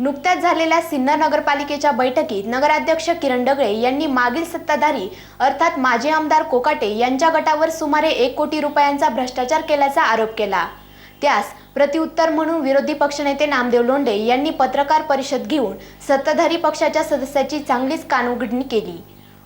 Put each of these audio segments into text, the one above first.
नुकत्याच झालेल्या सिन्नर नगरपालिकेच्या बैठकीत नगराध्यक्ष किरण डगळे यांनी मागील सत्ताधारी अर्थात माजी आमदार कोकाटे यांच्या गटावर सुमारे एक कोटी रुपयांचा भ्रष्टाचार केल्याचा आरोप केला. त्यास प्रत्युत्तर म्हणून विरोधी पक्षनेते नामदेव लोंढे यांनी पत्रकार परिषद घेऊन सत्ताधारी पक्षाच्या सदस्याची चांगलीच कानउघडणी केली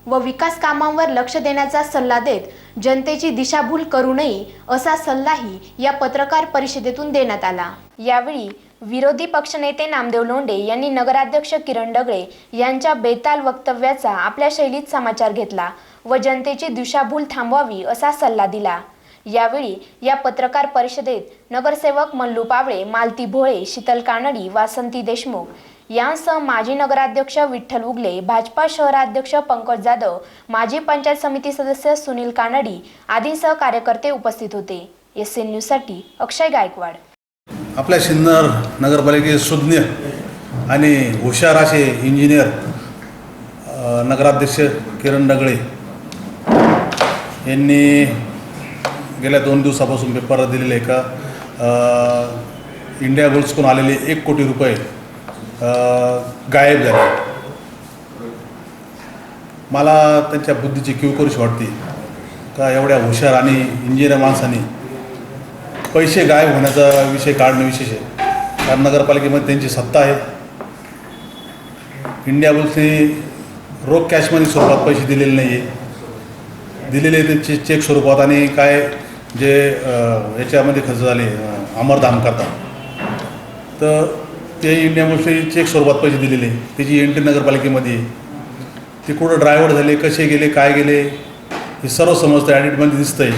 व विकास कामांवर लक्ष देण्याचा सल्ला देत जनतेची दिशाभूल करू नये असा सल्लाही या पत्रकार परिषदेतून देण्यात आला. यावेळी विरोधी पक्षनेते नामदेव लोंढे यांनी नगराध्यक्ष किरण डगळे यांच्या बेताल वक्तव्याचा आपल्या शैलीत समाचार घेतला व जनतेची दिशाभूल थांबवावी असा सल्ला दिला. यावेळी या पत्रकार परिषदेत नगरसेवक मल्लू पावळे मालती भोळे शीतल कानडी वासंती देशमुख यांसह माजी नगराध्यक्ष विठ्ठल उगले भाजपा शहराध्यक्ष पंकज जाधव माजी पंचायत समिती सदस्य सुनील कानडी आदींसह कार्यकर्ते उपस्थित होते. एस एन न्यूजसाठी अक्षय गायकवाड. आपल्या सिन्नर नगरपालिकेचे सुज्ञ आणि हुशार असे इंजिनियर नगराध्यक्ष किरण डगळे यांनी गेल्या दोन दिवसापासून पेपरला दिलेले आहे का इंडिया गोल्सकडून आलेले एक कोटी रुपये गायब झाले. मला त्यांच्या बुद्धीची किवकरुशी वाटते का एवढ्या हुशार आणि इंजिनियर माणसांनी पैसे गायब होण्याचा विषय काढणं विशेष आहे. कारण नगरपालिकेमध्ये त्यांची सत्ता आहे. इंडिया बुल्सने रोख कॅशमध्ये स्वरूपात पैसे दिलेले नाही आहे दिलेले त्यांचे चेक स्वरूपात आणि काय जे याच्यामध्ये खर्च झाले अमरधाम करता. तर ते इंडिया बुल्सने चेक स्वरूपात पैसे दिलेले. त्याची एंट्री नगरपालिकेमध्ये ते कुठं ड्रायव्हर झाले कसे गेले काय गेले हे सर्व समजतं ॲडिटमध्ये दिसतंय.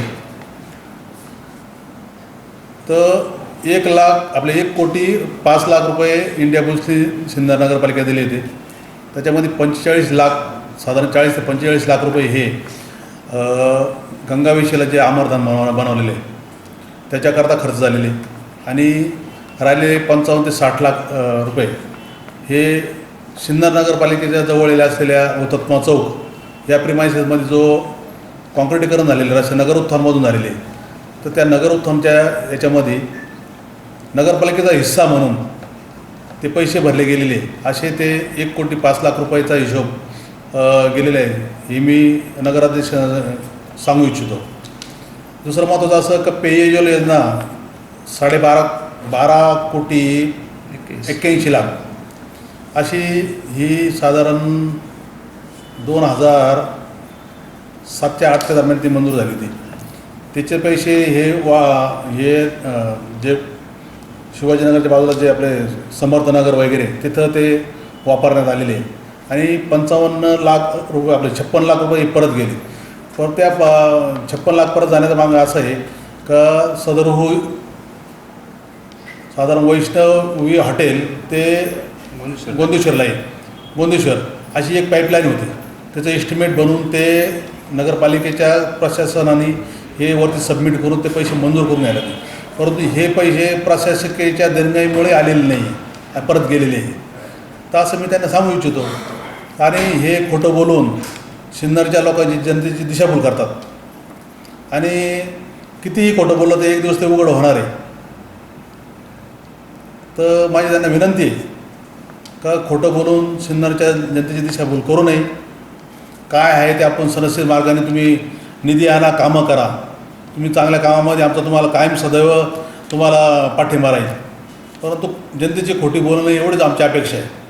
तर एक लाख आपले एक कोटी पाच लाख रुपये इंडिया बुल्सने सिन्नर नगरपालिका दिले होते. त्याच्यामध्ये पंचेचाळीस लाख साधारण चाळीस ते पंचेचाळीस लाख रुपये हे गंगावेशीला जे आमरदान बनव बनवलेले त्याच्याकरता खर्च झालेले आणि राहिलेले पंचावन्न ते साठ लाख रुपये. हे सिन्नर नगरपालिकेच्या जवळ असलेल्या हुतात्मा चौक या प्रिमायसेसमध्ये जो कॉन्क्रिटीकरण झालेलं रस्ते नगर उत्थानमधून झालेले आहे. तर त्या नगर उत्थमच्या याच्यामध्ये नगरपालिकेचा हिस्सा म्हणून ते पैसे भरले गेलेले. असे ते एक कोटी पाच लाख रुपयाचा हिशोब गेलेला आहे. हे मी नगराध्यक्ष सांगू इच्छितो. दुसरं महत्त्वाचं असं का पेयजल योजना साडेबारा बारा कोटी एक्क्याऐंशी लाख. अशी ही साधारण दोन हजार सातच्या आठच्या दरम्यान ती मंजूर झाली होती. त्याचे पैसे हे वा हे जे शिवाजीनगरच्या बाजूला जे आपले समर्थनगर वगैरे तिथं ते वापरण्यात आलेले. आणि पंचावन्न लाख रुपये आपले छप्पन लाख रुपये हे परत गेले. पण त्या प छप्पन लाख परत जाण्याचं मागं असं आहे का सदरहू साधारण वैष्णवी हॉटेल ते गोंदेश्वरला आहे. गोंदेश्वर अशी एक पाईपलाईन होती. त्याचं एस्टिमेट बनवून ते नगरपालिकेच्या प्रशासनाने हे वरती सबमिट करून ते पैसे मंजूर करून आले परंतु हे पैसे प्रशासकीयच्या निर्णयामुळे आलेले नाही परत गेलेले आहे तर असं मी त्यांना सांगू इच्छितो. आणि हे खोटं बोलून सिन्नरच्या लोकांची जनतेची दिशाभूल करतात. आणि कितीही खोटं बोललं तर एक दिवस ते उघड होणार आहे. तर माझी त्यांना विनंती आहे का खोटं बोलून सिन्नरच्या जनतेची दिशाभूल करू नये. काय आहे ते आपण सदस्य मार्गाने तुम्ही निधी आणा कामं करा. तुम्ही चांगल्या कामामध्ये आमचा तुम्हाला कायम सदैव तुम्हाला पाठिंबा राहील. परंतु जनतेची खोटी बोलणं एवढीच आमची अपेक्षा आहे.